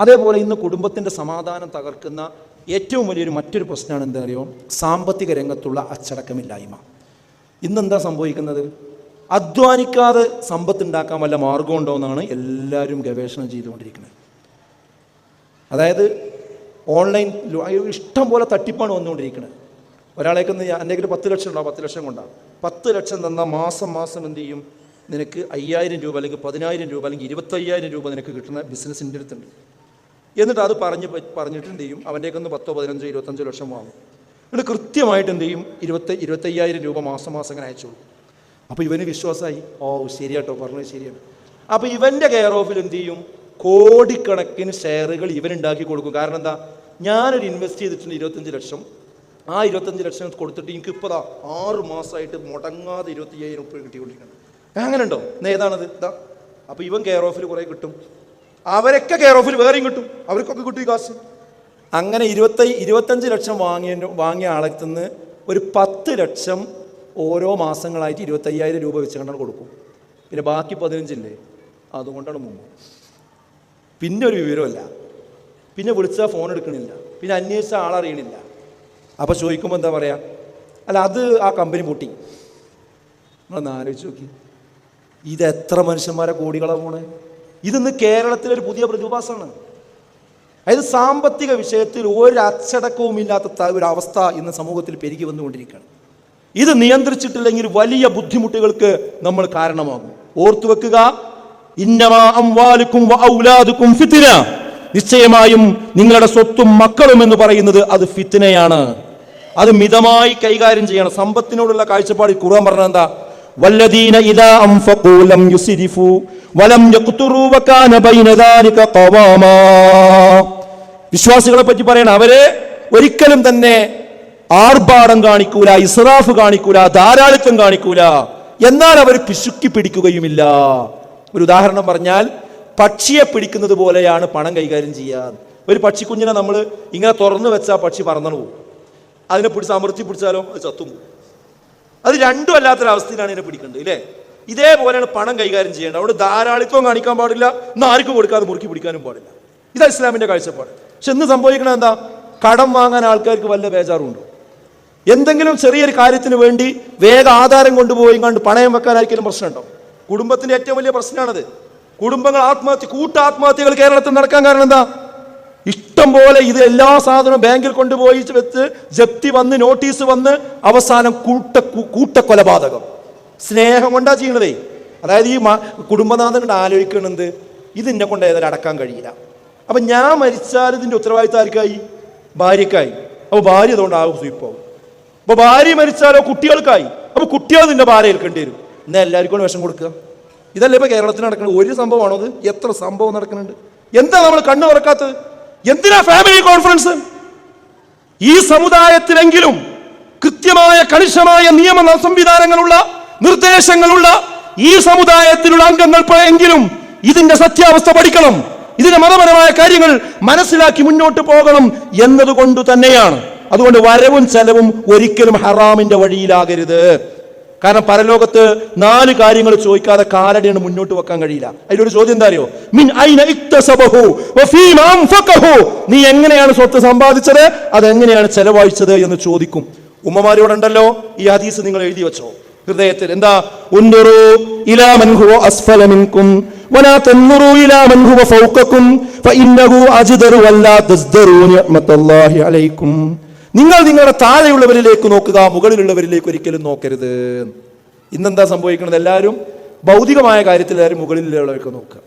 അതേപോലെ ഇന്ന് കുടുംബത്തിന്റെ സമാധാനം തകർക്കുന്ന ഏറ്റവും വലിയൊരു മറ്റൊരു പ്രശ്നമാണ് എന്താ സാമ്പത്തിക രംഗത്തുള്ള അച്ചടക്കമില്ലായ്മ. ഇന്നെന്താ സംഭവിക്കുന്നത്? അധ്വാനിക്കാതെ സമ്പത്ത് ഉണ്ടാക്കാൻ വല്ല മാർഗമുണ്ടോ എന്നാണ് എല്ലാവരും ഗവേഷണം ചെയ്തുകൊണ്ടിരിക്കുന്നത്. അതായത് ഓൺലൈൻ ഇഷ്ടം പോലെ തട്ടിപ്പാണ് വന്നുകൊണ്ടിരിക്കുന്നത്. ഒരാളേക്ക് എന്റെ കയ്യിൽ പത്ത് ലക്ഷം ഉണ്ടാവും പത്ത് ലക്ഷം കൊണ്ടാണ് പത്ത് ലക്ഷം തന്നാൽ മാസം മാസം എന്ത് ചെയ്യും? നിനക്ക് അയ്യായിരം രൂപ അല്ലെങ്കിൽ പതിനായിരം രൂപ അല്ലെങ്കിൽ ഇരുപത്തയ്യായിരം രൂപ നിനക്ക് കിട്ടുന്ന ബിസിനസ്സിന്റെ അടുത്തുണ്ട്. എന്നിട്ട് അത് പറഞ്ഞ് പറഞ്ഞിട്ട് എന്ത് ചെയ്യും? അവന്റെയൊക്കെ ഒന്ന് പത്തോ പതിനഞ്ചോ ഇരുപത്തഞ്ചോ ലക്ഷം വാങ്ങും. എന്നിട്ട് കൃത്യമായിട്ട് എന്ത് ചെയ്യും? ഇരുപത്തി ഇരുപത്തയ്യായിരം രൂപ മാസം മാസം അങ്ങനെ അയച്ചോളൂ. അപ്പോൾ ഇവന് വിശ്വാസമായി ഓ ശരിയാട്ടോ പറഞ്ഞത് ശരിയാണ്. അപ്പോൾ ഇവന്റെ കെയർ ഓഫിൽ എന്ത് ചെയ്യും? കോടിക്കണക്കിന് ഷെയറുകൾ ഇവൻ ഉണ്ടാക്കി കൊടുക്കും. കാരണം എന്താ? ഞാനൊരു ഇൻവെസ്റ്റ് ചെയ്തിട്ടുണ്ട് ഇരുപത്തഞ്ച് ലക്ഷം. ആ ഇരുപത്തഞ്ച് ലക്ഷം കൊടുത്തിട്ട് എനിക്ക് ഇപ്പോൾ ആറ് മാസമായിട്ട് മുടങ്ങാതെ ഇരുപത്തി അയ്യായിരം ഉപ്പ് കിട്ടിക്കൊണ്ടിരിക്കണം അങ്ങനെ ഉണ്ടോ ഏതാണത്? ഇതാ. അപ്പോൾ ഇവൻ കെയർ ഓഫിൽ കുറേ കിട്ടും. അവരൊക്കെ കെയർ ഓഫിൽ വേറെയും കിട്ടും. അവർക്കൊക്കെ കിട്ടും ഈ കാശ്. അങ്ങനെ ഇരുപത്തി ഇരുപത്തഞ്ച് ലക്ഷം വാങ്ങിയ വാങ്ങിയ ആളത്തു നിന്ന് ഒരു പത്ത് ലക്ഷം ഓരോ മാസങ്ങളായിട്ട് ഇരുപത്തയ്യായിരം രൂപ വെച്ച് കണ്ടാണ് കൊടുക്കും. പിന്നെ ബാക്കി പതിനഞ്ചില്ലേ അതുകൊണ്ടാണ് മുമ്പ് പിന്നെ ഒരു വിവരമല്ല പിന്നെ വിളിച്ചാൽ ഫോൺ എടുക്കണില്ല. പിന്നെ അന്വേഷിച്ച ആളറിയണില്ല അപ്പോൾ ചോദിക്കുമ്പോൾ എന്താ പറയുക അല്ല അത് ആ കമ്പനി പൊട്ടി. നിങ്ങളൊന്ന് ആലോചിച്ച് നോക്കി. ഇത് എത്ര മനുഷ്യന്മാരെ കോടികളെ പോണേ? ഇതിന്ന് കേരളത്തിലൊരു പുതിയ പ്രതിഭാസമാണ്. അതായത് സാമ്പത്തിക വിഷയത്തിൽ ഒരു അച്ചടക്കവും ഇല്ലാത്ത ഒരു അവസ്ഥ ഇന്ന് സമൂഹത്തിൽ പെരുകി വന്നുകൊണ്ടിരിക്കുകയാണ്. ഇത് നിയന്ത്രിച്ചിട്ടില്ലെങ്കിൽ വലിയ ബുദ്ധിമുട്ടുകൾക്ക് നമ്മൾ കാരണമാകും. ഓർത്തു വെക്കുക ഇന്നമാലിക്കും നിശ്ചയമായും നിങ്ങളുടെ സ്വത്തും മക്കളും എന്ന് പറയുന്നത് അത് ഫിത്നയാണ്. അത് മിതമായി കൈകാര്യം ചെയ്യണം. സമ്പത്തിനോടുള്ള കാഴ്ചപ്പാടിൽ ഖുർആൻ പറഞ്ഞത് എന്താ? വല്ലദീന ഇദാ أنفقوا ലം يسرفوا വലം يقتروا വകാന ബൈന ദാലിക ഖവാമാ വിശ്വാസികളെ പറ്റി പറയണം. അവരെ ഒരിക്കലും തന്നെ ആർഭാടം കാണിക്കൂല ഇസ്രാഫ് കാണിക്കൂല ധാരാളിത്വം കാണിക്കൂല. എന്നാൽ അവർ പിശുക്കി പിടിക്കുകയുമില്ല. ഒരു ഉദാഹരണം പറഞ്ഞാൽ പക്ഷിയെ പിടിക്കുന്നത് പോലെയാണ് പണം കൈകാര്യം ചെയ്യാൻ ഒരു പക്ഷിക്കുഞ്ഞിനെ നമ്മൾ ഇങ്ങനെ തുറന്നു വെച്ചാൽ പക്ഷി പറന്നു പോകും. അതിനെ പിടിച്ച് അമർത്തി പിടിച്ചാലോ അത് ചത്തും അത് രണ്ടും അല്ലാത്തൊരവസ്ഥയിലാണ് ഇതിനെ പിടിക്കേണ്ടത് ഇല്ലേ? ഇതേപോലെയാണ് പണം കൈകാര്യം ചെയ്യേണ്ടത്. അവിടെ ധാരാളിത്വം കാണിക്കാൻ പാടില്ല ആർക്കും കൊടുക്കാതെ മുറുക്കി പിടിക്കാനും പാടില്ല. ഇതാ ഇസ്ലാമിന്റെ കാഴ്ചപ്പാട്. പക്ഷെ ഇന്ന് സംഭവിക്കണത് എന്താ? കടം വാങ്ങാൻ ആൾക്കാർക്ക് വല്ല ബേജാറുണ്ടോ? എന്തെങ്കിലും ചെറിയൊരു കാര്യത്തിന് വേണ്ടി വേഗ ആധാരം കൊണ്ടുപോയി കണ്ട് പണയം വെക്കാനായിരിക്കും പ്രശ്നമുണ്ടോ? കുടുംബത്തിന്റെ ഏറ്റവും വലിയ പ്രശ്നമാണത്. കുടുംബങ്ങൾ ആത്മഹത്യ കൂട്ട ആത്മഹത്യകൾ കേരളത്തിൽ നടക്കാൻ കാരണം എന്താ? ഇഷ്ടം പോലെ ഇത് എല്ലാ സാധനവും ബാങ്കിൽ കൊണ്ടുപോയി വെച്ച് ജപ്തി വന്ന് നോട്ടീസ് വന്ന് അവസാനം കൂട്ട കൂട്ടക്കൊലപാതകം. സ്നേഹം കൊണ്ടാ ചെയ്യണതേ. അതായത് ഈ കുടുംബനാഥൻ കൊണ്ട് ആലോചിക്കണത് ഇത് എന്നെ കൊണ്ട് ഏതായാലും അടക്കാൻ കഴിയില്ല. അപ്പൊ ഞാൻ മരിച്ചാൽ ഇതിന്റെ ഉത്തരവാദിത്തം ആർക്കായി? ഭാര്യക്കായി അപ്പൊ ഭാര്യ അതുകൊണ്ട് ആകും സ്വീപ്പാവും അപ്പൊ ഭാര്യ മരിച്ചാലോ കുട്ടികൾക്കായി? അപ്പൊ കുട്ടികൾ നിന്റെ ഭാര്യ ഏൽക്കേണ്ടി വരും എന്നാ എല്ലാവർക്കും കൂടെ വിഷം കൊടുക്കുക. ഇതല്ലേ ഇപ്പൊ കേരളത്തിൽ നടക്കുന്നത് ഒരു സംഭവമാണോ അത്? എത്ര സംഭവം നടക്കുന്നുണ്ട്? എന്താ നമ്മൾ കണ്ണു തുറക്കാത്തത് എന്തിനാ ഫാമിലി കോൺഫറൻസ് ഈ സമുദായത്തിലെങ്കിലും കൃത്യമായ കണിശമായ നിയമ സംവിധാനങ്ങളുള്ള നിർദ്ദേശങ്ങളുള്ള ഈ സമുദായത്തിലുള്ള അംഗങ്ങൾ എങ്കിലും ഇതിന്റെ സത്യാവസ്ഥ പഠിക്കണം. ഇതിന്റെ മതപരമായ കാര്യങ്ങൾ മനസ്സിലാക്കി മുന്നോട്ട് പോകണം എന്നതുകൊണ്ട് തന്നെയാണ്. അതുകൊണ്ട് വരവും ചെലവും ഒരിക്കലും ഹറാമിന്റെ വഴിയിലാകരുത്. കാരണം പരലോകത്ത് നാല് കാര്യങ്ങൾ ചോദിക്കാതെ കാലടിയാണ് മുന്നോട്ട് വെക്കാൻ കഴിയില്ല. അതിലൊരു ചോദ്യം എന്താ അറിയോ? മിൻ നീ എങ്ങനെയാണ് സ്വത്ത് സമ്പാദിച്ചത്? അതെങ്ങനെയാണ് ചെലവഴിച്ചത് എന്ന് ചോദിക്കും. ഉമ്മമാരോടുണ്ടല്ലോ ഈ ഹദീസ് നിങ്ങൾ എഴുതി വെച്ചോ. ഹൃദയത്തിൽ എന്താ? ഉൻദുറു നിങ്ങൾ നിങ്ങളുടെ താഴെയുള്ളവരിലേക്ക് നോക്കുക മുകളിലുള്ളവരിലേക്ക് ഒരിക്കലും നോക്കരുത്. ഇന്നെന്താ സംഭവിക്കുന്നത് എല്ലാവരും ഭൗതികമായ കാര്യത്തിൽ എല്ലാവരും മുകളിലുള്ളവർക്ക് നോക്കുക.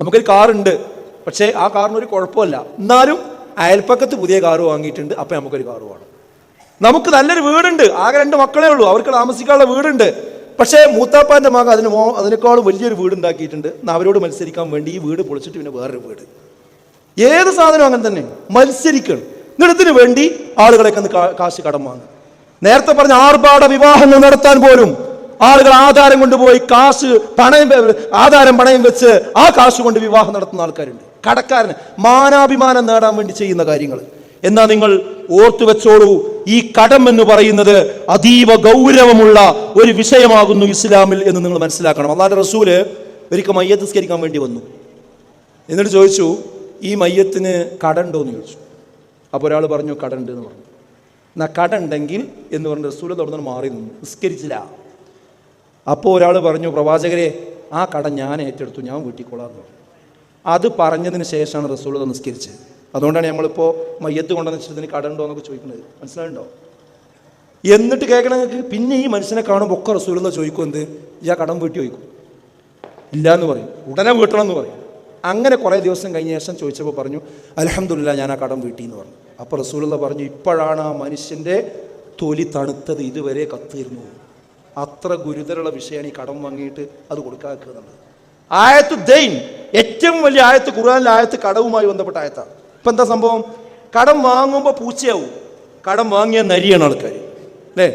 നമുക്കൊരു കാറുണ്ട്. പക്ഷേ ആ കാറിന് ഒരു കുഴപ്പമില്ല. എന്നാലും അയൽപ്പക്കത്ത് പുതിയ കാറ് വാങ്ങിയിട്ടുണ്ട്. അപ്പം നമുക്കൊരു കാറ് വേണം. നമുക്ക് നല്ലൊരു വീടുണ്ട്. ആകെ രണ്ട് മക്കളേ ഉള്ളൂ. അവർക്ക് താമസിക്കാനുള്ള വീടുണ്ട്. പക്ഷേ മൂത്താപ്പാന്റെ മകൻ അതിന് മോ അതിനേക്കാളും വലിയൊരു വീട് ഉണ്ടാക്കിയിട്ടുണ്ട്. അവരോട് മത്സരിക്കാൻ വേണ്ടി ഈ വീട് പൊളിച്ചിട്ട് പിന്നെ വേറൊരു വീട്. ഏത് സാധനവും അങ്ങനെ തന്നെ. മത്സരിക്കണം. എന്നിടത്തിന് വേണ്ടി ഒന്ന് കാശ് കടം വാങ്ങും. നേരത്തെ പറഞ്ഞ ആർഭാട വിവാഹങ്ങൾ നടത്താൻ പോലും ആളുകൾ ആധാരം കൊണ്ടുപോയി കാശ് പണയം ആധാരം പണയം വെച്ച് ആ കാശ് കൊണ്ട് വിവാഹം നടത്തുന്ന ആൾക്കാരുണ്ട്. കടക്കാരന് മാനാഭിമാനം നേടാൻ വേണ്ടി ചെയ്യുന്ന കാര്യങ്ങൾ. എന്നാൽ നിങ്ങൾ ഓർത്തു വെച്ചോളൂ ഈ കടം എന്ന് പറയുന്നത് അതീവ ഗൗരവമുള്ള ഒരു വിഷയമാകുന്നു ഇസ്ലാമിൽ എന്ന് നിങ്ങൾ മനസ്സിലാക്കണം. അള്ളാഹുന്റെ റസൂൽ ഒരിക്കൽ മയ്യത്ത് സ്കരിക്കാൻ വേണ്ടി വന്നു. എന്നിട്ട് ചോദിച്ചു ഈ മയ്യത്തിന് കടണ്ടോ എന്ന് ചോദിച്ചു. അപ്പോൾ ഒരാൾ പറഞ്ഞു കടണ്ട് എന്ന് പറഞ്ഞു. എന്നാൽ കടണ്ടെങ്കിൽ എന്ന് പറഞ്ഞ് റസൂൽ തുടർന്ന് മാറി നിന്നു. നിസ്കരിച്ചില്ല. അപ്പോൾ ഒരാൾ പറഞ്ഞു പ്രവാചകരെ ആ കട ഞാൻ ഏറ്റെടുത്തു ഞാൻ വീട്ടിക്കോളാം എന്ന് പറഞ്ഞു. അത് പറഞ്ഞതിന് ശേഷമാണ് റസൂൽ നിസ്കരിച്ചത്. അതുകൊണ്ടാണ് നമ്മളിപ്പോൾ മയ്യത്ത് കൊണ്ടെന്ന് വെച്ചിട്ട് ഇതിന് കടുണ്ടോ എന്നൊക്കെ ചോദിക്കുന്നത്. മനസ്സിലായിട്ടുണ്ടോ എന്നിട്ട് കേൾക്കണം പിന്നെ ഈ മനുഷ്യനെ കാണുമ്പോൾ ഒക്കെ റസൂലെന്ന് ചോദിക്കും? എന്ത്? ഇയാ കടം വീട്ടി ചോദിക്കും. ഇല്ല എന്ന് പറയും. ഉടനെ വീട്ടണം എന്ന് പറയും. അങ്ങനെ കുറേ ദിവസം കഴിഞ്ഞ ശേഷം ചോദിച്ചപ്പോൾ പറഞ്ഞു അലഹമില്ല ഞാൻ ആ കടം വീട്ടി എന്ന് പറഞ്ഞു. അപ്പോൾ റസൂലുള്ള പറഞ്ഞു ഇപ്പോഴാണ് ആ മനുഷ്യന്റെ തൊലി തണുത്തത് ഇതുവരെ കത്തിയിരുന്നു. അത്ര ഗുരുതരമുള്ള വിഷയമാണ് ഈ കടം വാങ്ങിയിട്ട് അത് കൊടുക്കാക്കുന്നത് ആയത്ത് ദൈൻ ഏറ്റവും വലിയ ആയത്ത് ഖുർആനിലെ ആയത്ത് കടവുമായി ബന്ധപ്പെട്ട ആയത്താണ്. ഇപ്പം എന്താ സംഭവം? കടം വാങ്ങുമ്പോൾ പൂച്ചയാവും. കടം വാങ്ങിയ നരിയാണ് ആൾക്കാർ അല്ലേ?